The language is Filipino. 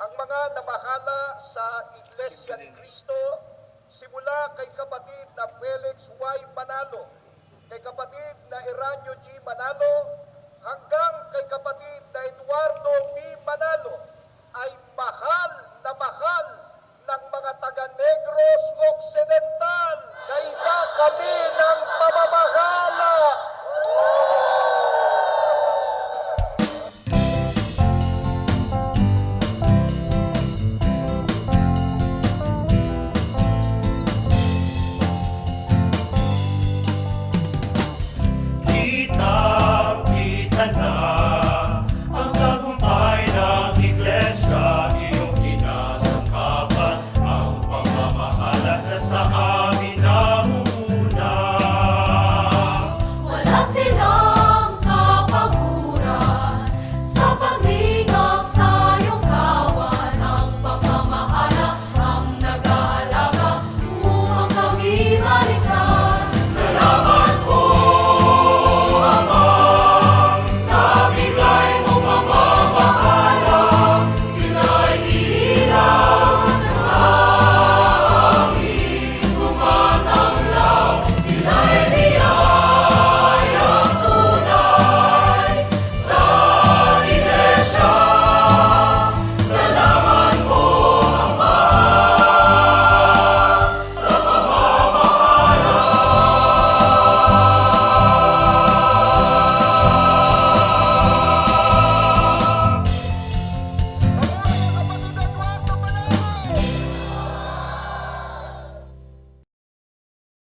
ang mga namahala sa Iglesia ni Cristo, simula kay kapatid na Felix Y. Manalo, kay kapatid na Eranio G. Manalo, hanggang kay kapatid na Eduardo Sahara.